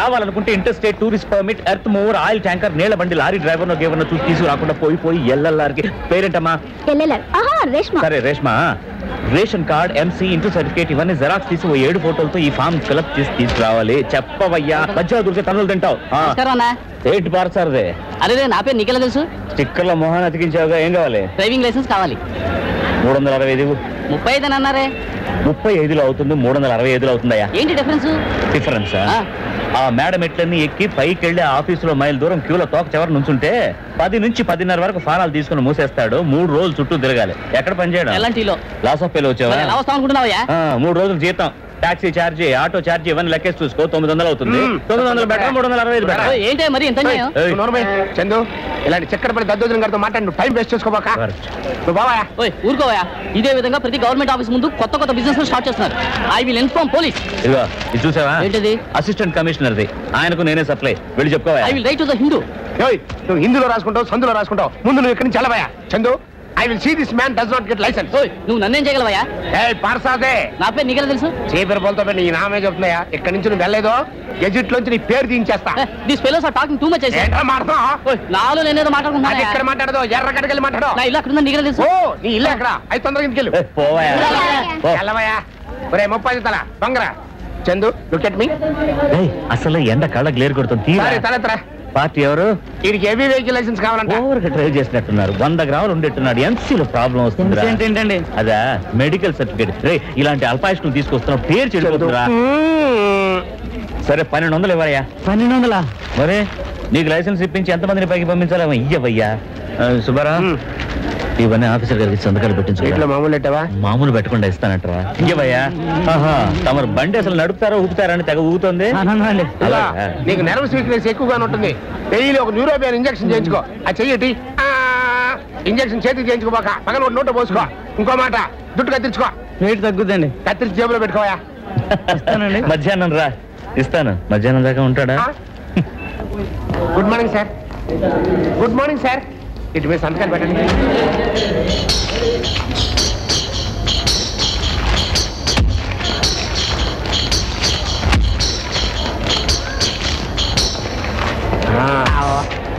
రావాలనుకుంటే inter state tourist permit earth mover oil tanker నీళ్ళ బండి లారీ డ్రైవర్ నో గేవర్ చూసి తీసుకురాకుండా పోయి పోయి ఎల్ఎల్ఆర్కి పేరేంటమ్మా? ఎల్ఎల్ఆర్ ఆహా రేష్మ. సరే రేష్మా. రేషన్ కార్డ్ ఎంసీ ఇంటూ సర్టిఫికేట్ ఇవన్నీ జెరాక్స్ తీసి ఓ ఏడు ఫోటోలతో ఈ ఫామ్ ఫిలప్ చేసి తీసుకురావాలి. చెప్పవయ్యా. మధ్యలో దొరికే తనులు తింటావు. ఏంటి పార్సారదే అరే నా పేరు నీకెలా తెలుసు? స్టిక్కర్ల మొహాన్ని అతికించావుగా ఏం కావాలి? డ్రైవింగ్ లైసెన్స్ కావాలి. మూడు వందల అరవై ఐదు ముప్పై ఐదు అని అన్నారే ముప్పై ఐదులో అవుతుంది మూడు వందల అరవై ఐదులో అవుతుందయ్యా. ఏంటి డిఫరెన్స్? డిఫరెన్స్? ఆ. మేడం ఎట్లన్నీ ఎక్కి పైకి వెళ్ళి ఆఫీసులో మైల్ దూరం క్యూలో తోక చివరి నుంచుంటే పది నుంచి పదిన్నర వరకు ఫారాలు తీసుకుని మూసేస్తాడు. మూడు రోజులు చుట్టూ తిరగాలి. ఎక్కడ పని చేయడం? ఎలాంటిలో లాస్ ఆఫ్ పేలు వచ్చావా? మూడు రోజులు జీతం. టాక్సీ ఛార్జీ ఆటో ఛార్జీ ఇవన్నీ లెక్కేసి చూసుకో తొమ్మిది వందలు అవుతుంది. తొమ్మిది వందలు బెటర్ మూడు వందల అరవై ఐదు ఏంటి మరి నోరుమూయ్. చందు ఇలాంటి చక్కెర పడి దద్దోజనం గారితో మాట్లాడి నువ్వు టైం వేస్ట్ చేసుకోబాక Correct. నువ్వు బావా. ఓయ్ ఊరుకోవయ్యా. ఇదే విధంగా ప్రతి గవర్నమెంట్ ఆఫీస్ ముందు కొత్త కొత్త బిజినెస్ స్టార్ట్ చేస్తున్నారు. I will inform police. ఇదిగో ఇది చూసావా? ఏంటిది? అసిస్టెంట్ కమిషనర్ది ఆయనకు నేనే సప్లై వెళ్ళి చెప్పుకోవా I will write to the Hindu ఏయ్, నువ్వు హిందీలో రాసుకుంటావు సందులో రాసుకుంటావు. ముందు నువ్వు ఇక్కడి నుంచి వెళ్ళవయ్యా Chandu I will see this man does not get license ఓయ్ నువ్వు నన్నేం చేయగలవయ్యా? ఏ పార్సాదే. నా పేరు నీకెలా తెలుసు? చీపురు పోలతో నీ నామే చెప్తున్నాయా? ఇక్కడి నుంచి నువ్వు వెళ్ళలేదో గెజిట్ లోంచి నీ పేరు తీయించేస్తా. This fellows are talking too much చేసి ఏంట్రా మాట్లాడుతున్నావు ఓయ్ నాలో నేనేదో అది మాట్లాడుకుంటున్నా ఇక్కడ మాట్లాడదు? ఎర్రగడ్డకి వెళ్ళి మాట్లాడు. నా ఇల్లు అక్కడ ఉందని నీకెలా తెలుసు? ఓ నీ ఇల్లు ఎక్కడ? అయితే తొందరగా ఇంటికి వెళ్ళు. ఏ, పోవా పో. వెళ్ళవయ్యా. ఒరే ముప్పై తల బంగరా చందు లుక్ ఎట్ మీ ఏయ్, అసలు ఎండ కళ్ళ గ్లేర్ కొడుతుంది. తీరా. సరే తలెత్తరా. పార్టీ ఎవరు? వీడికి హెవీ వెహికల్ లైసెన్స్ కావాలంట? ఓవర్గా డ్రైవ్ చేసినట్టున్నారు. వంద గ్రాములు ఉండేట్టున్నాడు. ఎన్సీలో ప్రాబ్లం వస్తుంది ఏంటండి అదా మెడికల్ సర్టిఫికేట్. రే ఇలాంటి అల్పాయుష్ను తీసుకొస్తున్నావు పేరు చెడిపోతుందిరా. మ్మ్. సరే పన్నెండు వందలు ఇవ్వయా పన్నెండు వందల మరి నీకు లైసెన్స్ ఇప్పించి ఎంతమందిని పైకి పంపించాలి? ఇయ్యవయ్యా. సుబ్బారా. ఇవన్నీ ఆఫీసర్ గారికి సంతకాలు పెట్టించు ఇట్లా మామూలు ఎట్టవా మామూలు పెట్టకుండా ఇస్తానట్రా. ఇయ్యవయ్యా ఆహా తమరు బండి అసలు నడుపుతారా ఊపుతారా అని తెగ ఊగుతుంది? ఇలా? నీకు నర్వస్ వీక్నెస్ ఎక్కువగా ఉంటుంది. డైలీ ఒక న్యూరోపియన్ ఇంజెక్షన్ చేయించుకో. అది చెయ్యటి ఇంజెక్షన్ చేతికి చేయించుకోబాక పక్కన ఒక నోట పోసుకో. ఇంకో మాట జుట్టు కత్తిరించుకో. రేట్ తగ్గుద్దండి. కత్తిరించి జేబులో పెట్టుకోయా మధ్యాహ్నం రా. ఇస్తాను. మధ్యాహ్నం దాకా ఉంటాడా? Good morning sir good morning sir ఇటు మీద సంతకాలు పెట్టండి.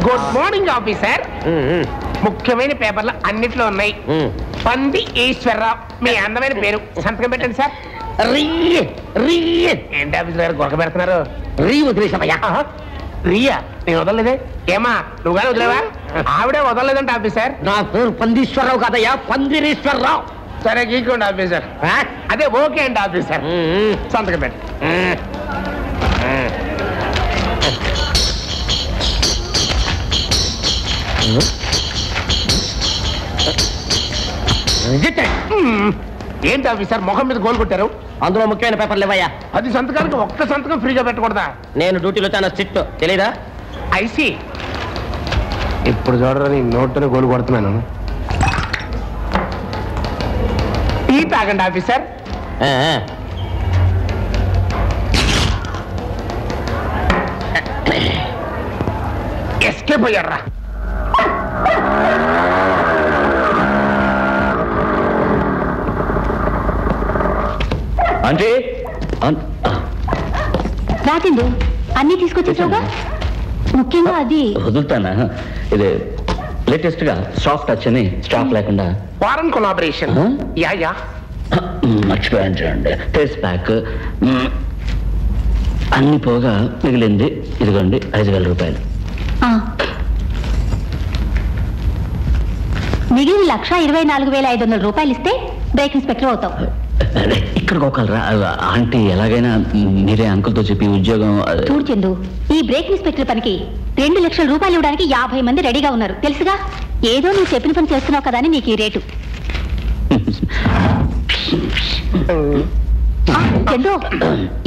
గుడ్ మార్నింగ్ ఆఫీసర్ ముఖ్యమైన పేపర్లు అన్నిట్లో ఉన్నాయి. పంది ఈశ్వరరావు. మీ అందమైన పేరు. సంతకం పెట్టండి సార్. రీ రీ. ఏంటి ఆఫీసర్ గారు గొడక పెడుతున్నారు? రీ వదిలేసామయ్యా రియా నేను వదలలేదే ఏమా నువ్వు కానీ వదిలేవా ఆవిడే వదలలేదంట ఆఫీసర్ నా పేరు పందీశ్వరరావు కాదయ్యా పందిరీశ్వరరావు సరే గీకోండి ఆఫీసర్? అదే ఓకే అండి ఆఫీసర్ సంతకం పెట్టు మ్మ్. ఏంటి ఆఫీసర్? ముఖం మీద గోల్ కొట్టారు? అందులో ముఖ్యమైన పేపర్లు ఇవ్వయ్యా అది సంతకానికి ఒక్క సంతకం ఫ్రీగా పెట్టకూడదా? నేను డ్యూటీలో చాలా స్ట్రిక్ట్. తెలీదా? ఐసి ఇప్పుడు చూడరా నీ నోట్తో గోలు కొడుతున్నాను. టీ తాగండి ఆఫీసర్. ఎస్కేప్ అయ్యారా అంటే అన్ని తీసుకొచ్చేసావుగా ముఖ్యంగా అది వదులుతానా? ఇది లేటెస్ట్గా సాఫ్ట్ టచ్ అని స్టాప్ లేకుండా. Foreign collaboration? Yeah yeah. మర్చిపోయాను చూడండి ఫేస్ ప్యాక్ అన్ని పోగా మిగిలింది. ఇదిగోండి ఐదు వేల రూపాయలు. ఆ. మిగిలిన లక్ష ఇరవై నాలుగు వేల ఐదు వందల రూపాయలు ఇస్తే బ్రేక్ ఇన్స్పెక్టర్ అవుతావు. అరే, ఇక్కడికి ఒకరా ఆంటీ ఎలాగైనా మీరే అంకుల్తో చెప్పి ఉద్యోగం చూడు చందు ఈ బ్రేక్ ఇన్స్పెక్టర్ పనికి రెండు లక్షల రూపాయలు ఇవ్వడానికి యాభై మంది రెడీగా ఉన్నారు. తెలుసుగా? ఏదో నువ్వు చెప్పిన పని చేస్తున్నావు కదా అని నీకు ఈ రేటు. చందు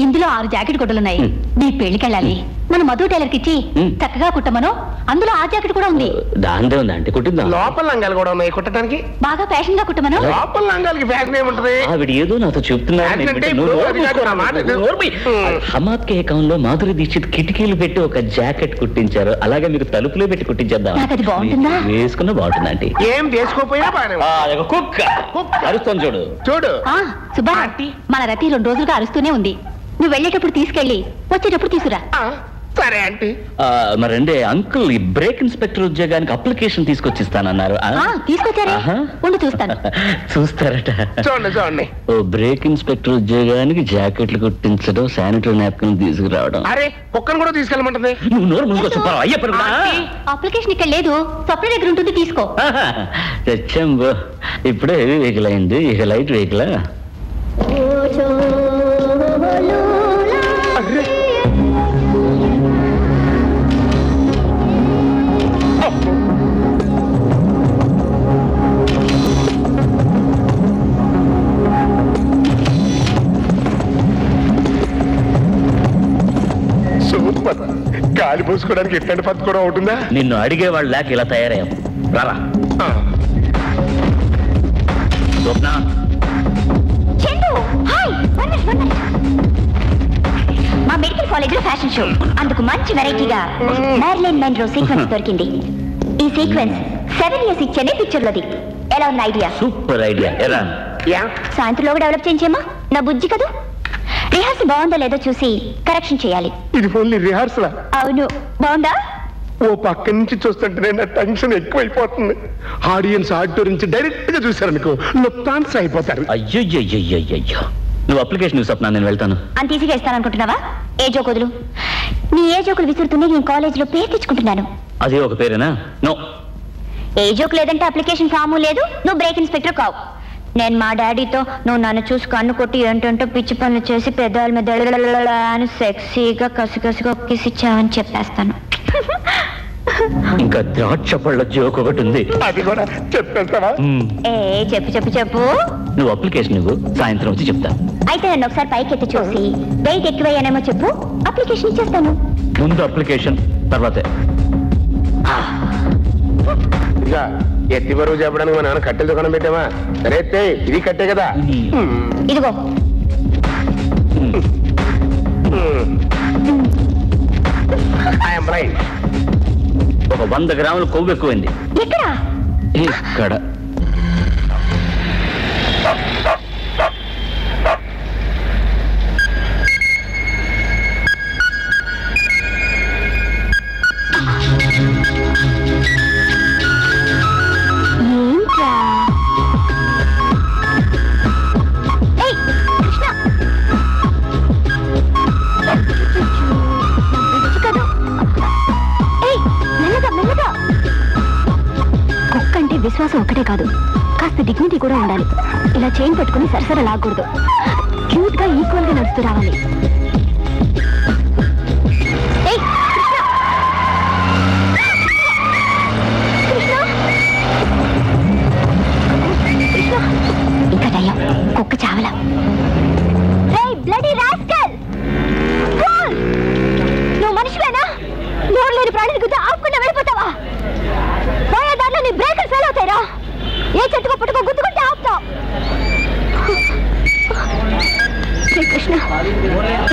ఇందులో ఆరు జాకెట్ గుడ్డలున్నాయి. నీ పెళ్ళికెళ్ళాలి మన మధు టైలర్కి ఇచ్చి ఉమ్. చక్కగా కుట్టమను అందులో ఆ జాకెట్ కూడా ఉంది దాందే ఉంది ఆంటీ కుట్టిద్దాం లోపల లంగాలు కూడా ఉన్నాయి కుట్టడానికి బాగా ఫ్యాషన్గా కుట్టమను లోపల లంగాలకి ఫ్యాషన్ ఏముంటది ఆవిడ ఏదో నాతో చెప్తున్నారు నేను అంటే వింటే నువ్వు ఇప్పుడు నోరు అది కాదు మూసుకోరా, నా మాట. నువ్వు నోరు మూయి. హ్మ్. హమాద్ కే అకౌంట్లో మాధురి దీక్షిత్ కిటికీలు పెట్టి ఒక జాకెట్ కుట్టించారు అలాగే మీకు తలుపులో పెట్టి కుట్టించేద్దాం నాకు అది బాగుంటుందా? వేసుకున్న బాగుంటుంది ఆంటీ ఏం వేసుకోపోయినా బాగానే ఉంది. కుక్క కుక్క. అరుస్తాను చూడు చూడు ఆ సుబ్బా ఆంటీ. మన రతి రెండు రోజులుగా అరుస్తూనే ఉంది నువ్వు వెళ్ళేటప్పుడు తీసుకెళ్ళి వచ్చేటప్పుడు తీసుకురా ఆ, సరే ఆంటీ. మరండి అంకుల్ ఈ బ్రేక్ ఇన్స్పెక్టర్ ఉద్యోగానికి అప్లికేషన్ తీసుకొచ్చిస్తానన్నారు. ఆ? ఆ, తీసుకొచ్చారే? ఆహా. ఉండు చూస్తాను. చూస్తారట. చూడండి చూడండి. ఓ బ్రేక్ ఇన్స్పెక్టర్ ఉద్యోగానికి జాకెట్లు కుట్టించడం శానిటరీ నాప్కిన్ తీసుకురావడం. అరే కుక్కను కూడా తీసుకెళ్ళమంటుంది. నువ్వు నోరు సుబ్బారావు అయ్యప్ప అప్లికేషన్ ఇక్కడ లేదు. స్వప్న దగ్గర ఉంటుంది తీసుకో. తెచ్చంబో ఇప్పుడే హెవీ వెహికల్ అయింది. ఇక లైట్ వెహికల్? గాలి పోసుకోవడానికి ఎట్లాంటి పద్ధతి కూడా ఉంటుందా నిన్ను అడిగేవాళ్ళు లేక ఇలా తయారయ్యాం. రారా. స్వప్న. మా మెడికల్ కాలేజ్లో ఫ్యాషన్ షో. అందుకు మంచి వెరైటీగా మ్యారిలైన్ మెన్రో సీక్వెన్స్ దొరికింది. ఈ సీక్వెన్స్ సెవెన్ ఇయర్స్ ఇచ్చేనే పిక్చర్ లోది ఎలా ఉన్న ఐడియా సూపర్ ఐడియా యా సాయంత్రంలో డెవలప్ చేయించేమా నా బుజ్జి కదూ? రిహార్సల్ బాగుందో లేదో చూసి కరెక్షన్ చేయాలి. ఇది ఓన్లీ రిహార్సల్? అవును. బాగుందా? ఓ పక్క నుంచి చూస్తుంటే నా టెన్షన్ ఎక్కువైపోతుంది. ఆడియన్స్ ఆడిటోర్ నుంచి డైరెక్ట్గా చూసారనుకో లుప్తాన్స్ అయిపోతారు. అయ్యో నువ్వు అప్లికేషన్ స్వప్న నేను వెళ్తాను. అంత ఈజీగా ఇస్తాననుకుంటున్నావా ఏ జోకుదులు నీ ఏ జోకులు విసురుతూనే నేను కాలేజీలో పేరు తెచ్చుకుంటున్నాను. అదే ఒక పేరేనా? నో. ఏ జోక్ లేదంటే అప్లికేషన్ ఫాము లేదు. నువ్వు బ్రేక్ ఇన్స్పెక్టర్ కావు. నేను మా డాడీతో నువ్వు నన్ను చూసి కన్ను కొట్టి ఏంటంటే పిచ్చి పనులు చేసి పెద్దవాళ్ళ మీద అని సెక్సీగా కసికసిగా ఒక్కేసిచ్చావని చెప్పేస్తాను. ఇంకా ద్రాక్ష పళ్ళ జోక్ ఒకటి ఉంది. అది కూడా చెప్పేస్తావా. ఏ చెప్పు చెప్పు చెప్పు. నువ్వు అప్లికేషన్ ఇవ్వు సాయంత్రం వచ్చి చెప్తా. అయితే నన్ను ఒకసారి పైకి ఎత్తి చూసి. వెయిట్ ఎక్కువయ్యానేమో చెప్పు. అప్లికేషన్ ఇచ్చేస్తాను. ముందు అప్లికేషన్ తర్వాతే. ఇక ఎత్తి బరువు చెప్పడానికి మా నాన్న కట్టెల దుకాణం పెట్టామా సరే ఎత్తే, ఇది కట్టే కదా. ఇదిగో. ఐఎమ్ రైట్ ఒక వంద గ్రాముల కొవ్వు ఎక్కువైంది. ఇక్కడ. విశ్వాసం ఒకటే కాదు. కాస్త డిగ్నిటీ కూడా ఉండాలి. ఇలా చైన్ పట్టుకుని సరసర లాగకూడదు. క్యూట్గా ఈక్వల్గా నడుస్తూ రావాలి.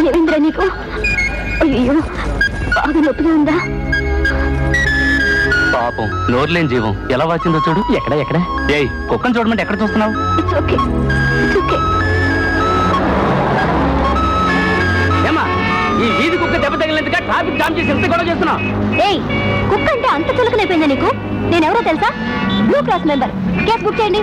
ఏమింద్రా నీకు? అయ్యో బాగా నొప్పిగా ఉందా? పాపం నోరులేని జీవం. ఎలా వచ్చిందో చూడు. ఎక్కడ ఎక్కడ? ఏయ్ కుక్కను చూడమంటే ఎక్కడ చూస్తున్నావు? ఇట్స్ ఓకే ఇట్స్ ఓకే ఏమా ఈ వీధి ట్రాఫిక్ జామ్ చేసి ఎంత గొడవ చేస్తున్నావు ఏయ్ కుక్క అంటే అంత చులకనైపోయిందా నీకు? నేనెవరో తెలుసా? Blue cross member case book చేయండి.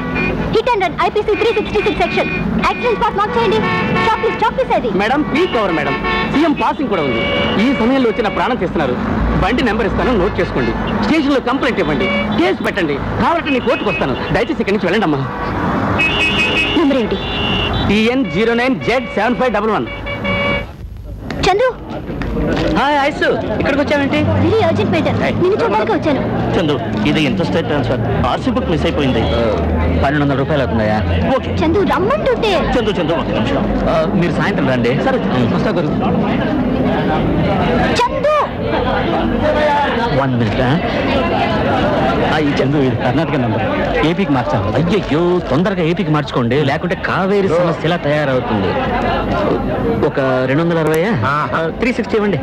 Hit and run IPC three sixty six section accident spot mark చేయండి. స్టాప్ ప్లీజ్ అది. Madam peak hour madam CM passing కూడా ఉంది. ఈ సమయంలో వచ్చిన ప్రాణం తీస్తున్నారు. బండి నెంబర్ ఇస్తాను నోట్ చేసుకోండి. స్టేషన్లో కంప్లైంట్ ఇవ్వండి. కేసు పెట్టండి. కావాలంటే నీ కోర్టుకు వస్తాను. దయచేసి ఇక్కడి నుంచి వెళ్ళండి అమ్మా. నెంబర్ ఏంటి? TN zero nine Z seven five double one Chandu hi Aishu. ఇక్కడికి వచ్చావేంటి? వెరీ అర్జెంట్ మేటర్ నిన్ను చూడడానికి వచ్చాను. చందు ఇది interstate transfer? RC book miss అయిపోయింది. పన్నెండు వందల రూపాయలు అవుతుందా ఓకే. చందు రమ్మంటుంటే. చందు చందు ఒక నిమిషం. మీరు సాయంత్రం రండి. సరే. వస్తా గురు. చందు! వన్ మినిట్ చందు ఇది కర్ణాటక నంబర్ ఏపీకి మార్చాలి. అయ్యయ్యో తొందరగా ఏపీకి మార్చుకోండి. లేకుంటే కావేరి సమస్య ఇలా తయారవుతుంది. ఒక రెండు వందల అరవై త్రీ సిక్స్టీ ఇవ్వండి.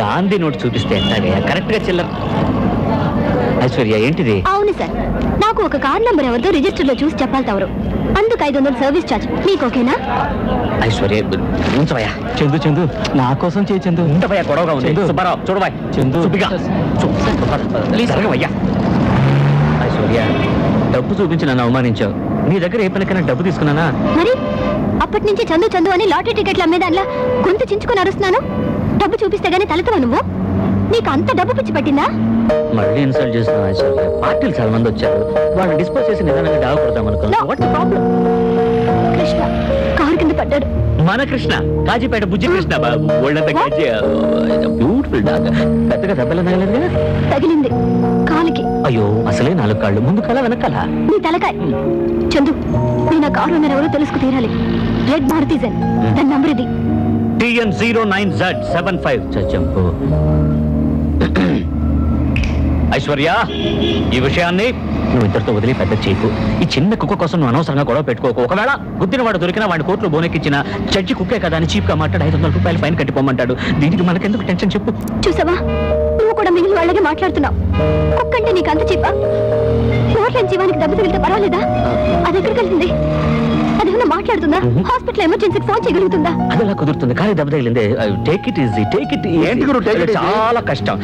గాంధీ నోట్ చూపిస్తే ఎట్లాగయ్యా? కరెక్ట్గా చిల్లర. ఐశ్వర్య ఏంటిది? అవును సార్. నాకు ఒక కార్ నంబర్ ఎవరిదో రిజిస్టర్లో చూసి చెప్పాలి తవరు. అందుకు ఐదు వందలు సర్వీస్ ఛార్జ్. మీకు ఓకేనా? ఐశ్వర్య ఉంచవయ్యా. చందు చందు. నా కోసం చేయి చందు. ఉంటవయ్యా గొడవగా ఉంది. చందు. సుబ్బారావు చూడబాయ్ చందు. సుబ్బిగా. జరగవయ్యా. ఐశ్వర్య డబ్బు చూపించి నన్ను అవమానించావు. నీ దగ్గర ఏ పనికైనా డబ్బు తీసుకున్నానా? మరి? అప్పటి నుంచి చందు చందు అని లాటరీ టికెట్లు అమ్మేదానిలా గొంతు చించుకొని అరుస్తున్నాను. డబ్బు చూపిస్తే గానీ తలెత్తవా నువ్వు? నీకు అంత డబ్బు పిచ్చి పట్టిందా? మళ్ళీ ఇన్సల్ట్ చేసిన ఐశ్వర్య పార్టీలు చాలా మంది వచ్చారు. వాళ్ళని డిస్పోజ్ చేసి నిదానంగా డావ కొడదాం No. అనుకున్నా వాట్ ప్రాబ్లం కృష్ణ కారు కింద పడ్డాడు. మన కృష్ణ కాజీపేట బుజ్జి కృష్ణ బాబు. ఒళ్ళంత కాజీ బ్యూటిఫుల్ డాగ్ పెద్దగా దెబ్బలు తగలేదు కదా? తగిలింది. కాలికి. అయ్యో అసలే నాలుగు కాళ్ళు. ముందు కల వెనకాల? నీ తలకాయ. చందు నేను ఆ కారు ఓనర్ ఎవరో తెలుసుకు తీరాలి. రెడ్ భారతీజన్ దాని నంబర్ ఇది. TN zero nine Z seven five చంపు ఐశ్వర్య ఈ విషయాన్ని నువ్వు ఇద్దరితో వదిలి పెద్ద చేయకు ఈ చిన్న కుక్క కోసం నువ్వు అనవసరంగా గొడవ పెట్టుకోకు. ఒకవేళ గుద్దిన వాడు దొరికిన వాడి కోర్టులో బోనెక్కిచ్చిన జడ్జి కుక్కే కదా అని చీప్గా మాట్లాడి ఐదు వందల రూపాయలు ఫైన్ కట్టిపోమంటాడు. దీనికి మనకెందుకు టెన్షన్ చెప్పు. చూసావా? నువ్వు కూడా మిగిలిన వాళ్ళగే మాట్లాడుతున్నావు. కుక్కంటే నీకు అంత చెప్పా ఓట్లేని జీవానికి దెబ్బ తగిలితే పర్వాలేదా? అది ఎక్కడికి వెళ్తుంది? అదేమన్నా మాట్లాడుతుందా. హాస్పిటల్ ఎమర్జెన్సీకి ఫోన్ చేయగలుగుతుందా? అది కుదురుతుంది? కానీ దెబ్బ తగిలింది take it easy take it ఏంటి గురు, take it easy? చాలా కష్టం.